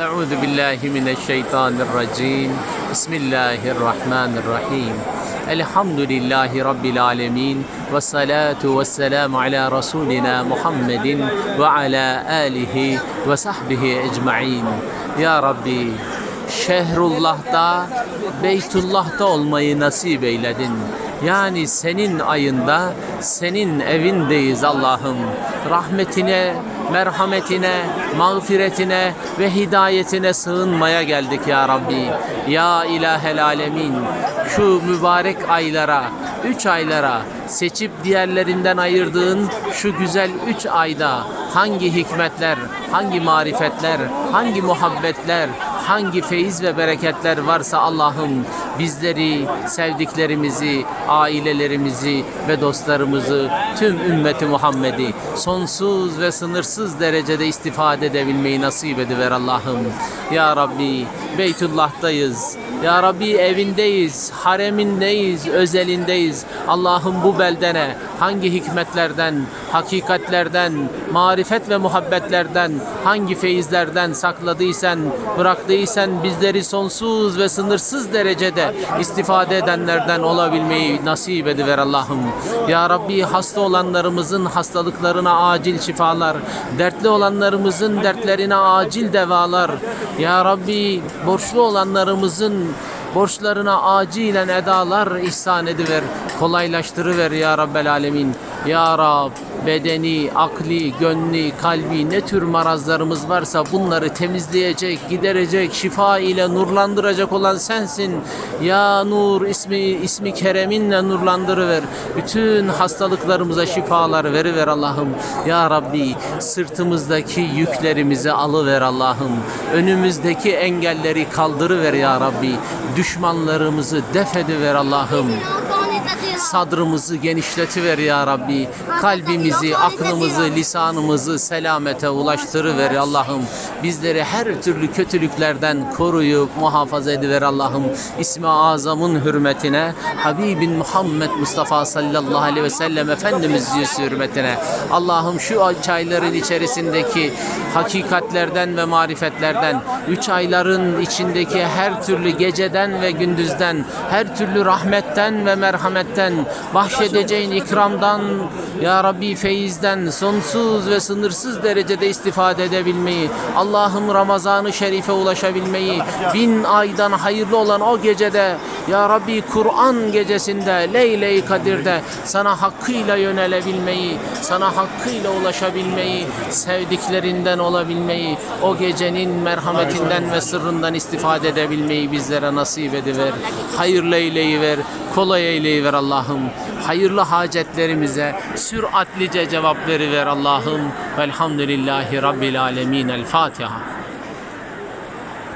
أعوذ بالله من الشيطان الرجيم بسم الله الرحمن الرحيم الحمد لله رب العالمين والصلاة والسلام على رسولنا محمد وعلى آله وصحبه أجمعين يا ربي Şehrullah'ta, Beytullah'ta olmayı nasip eyledin. Yani senin ayında, senin evindeyiz Allah'ım. Rahmetine, merhametine, mağfiretine ve hidayetine sığınmaya geldik ya Rabbi. Ya ilahel alemin, şu mübarek aylara, üç aylara seçip diğerlerinden ayırdığın şu güzel üç ayda hangi hikmetler, hangi marifetler, hangi muhabbetler, hangi feyiz ve bereketler varsa Allah'ım bizleri, sevdiklerimizi, ailelerimizi ve dostlarımızı, tüm ümmeti Muhammed'i sonsuz ve sınırsız derecede istifade edebilmeyi nasip ediver Allah'ım. Ya Rabbi Beytullah'tayız. Ya Rabbi evindeyiz, haremindeyiz, özelindeyiz. Allah'ım bu beldene hangi hikmetlerden, hakikatlerden, marifet ve muhabbetlerden, hangi feyizlerden sakladıysan, bıraktıysan bizleri sonsuz ve sınırsız derecede istifade edenlerden olabilmeyi nasip ediver Allah'ım. Ya Rabbi hasta olanlarımızın hastalıklarına acil şifalar, dertli olanlarımızın dertlerine acil devalar. Ya Rabbi borçlu olanlarımızın borçlarına acilen edalar ihsan ediver, kolaylaştırıver ya Rabbel Alemin. Ya Rab bedeni, akli, gönlü, kalbi ne tür marazlarımız varsa bunları temizleyecek, giderecek, şifa ile nurlandıracak olan sensin. Ya Nur ismi ismi kereminle nurlandırıver. Bütün hastalıklarımıza şifalar veriver Allah'ım. Ya Rabbi sırtımızdaki yüklerimizi alıver Allah'ım. Önümüzdeki engelleri kaldırıver ya Rabbi. Düşmanlarımızı def ediver Allah'ım sadrımızı genişletiver ya Rabbi. Kalbimizi, aklımızı, lisanımızı selamete ulaştırıver Allah'ım. Bizleri her türlü kötülüklerden koruyup muhafaza ediver Allah'ım. İsmi azamın hürmetine, Habibin Muhammed Mustafa sallallahu aleyhi ve sellem Efendimiz yüzü hürmetine. Allah'ım şu çayların içerisindeki hakikatlerden ve marifetlerden, üç ayların içindeki her türlü geceden ve gündüzden, her türlü rahmetten ve merhametten, bahşedeceğin ikramdan, Ya Rabbi feyizden sonsuz ve sınırsız derecede istifade edebilmeyi, Allah'ım Ramazan-ı Şerif'e ulaşabilmeyi, bin aydan hayırlı olan o gecede, Ya Rabbi Kur'an gecesinde, Leyle-i Kadir'de sana hakkıyla yönelebilmeyi, sana hakkıyla ulaşabilmeyi, sevdiklerinden olabilmeyi, o gecenin merhametinden ve sırrından istifade edebilmeyi bizlere nasip ediver. Hayırlı eyleyiver, kolay eyleyiver Allah'ım. Hayırlı hacetlerimize süratlice cevap veriver Allah'ım. Velhamdülillahi Rabbil Alemin. El Fatiha.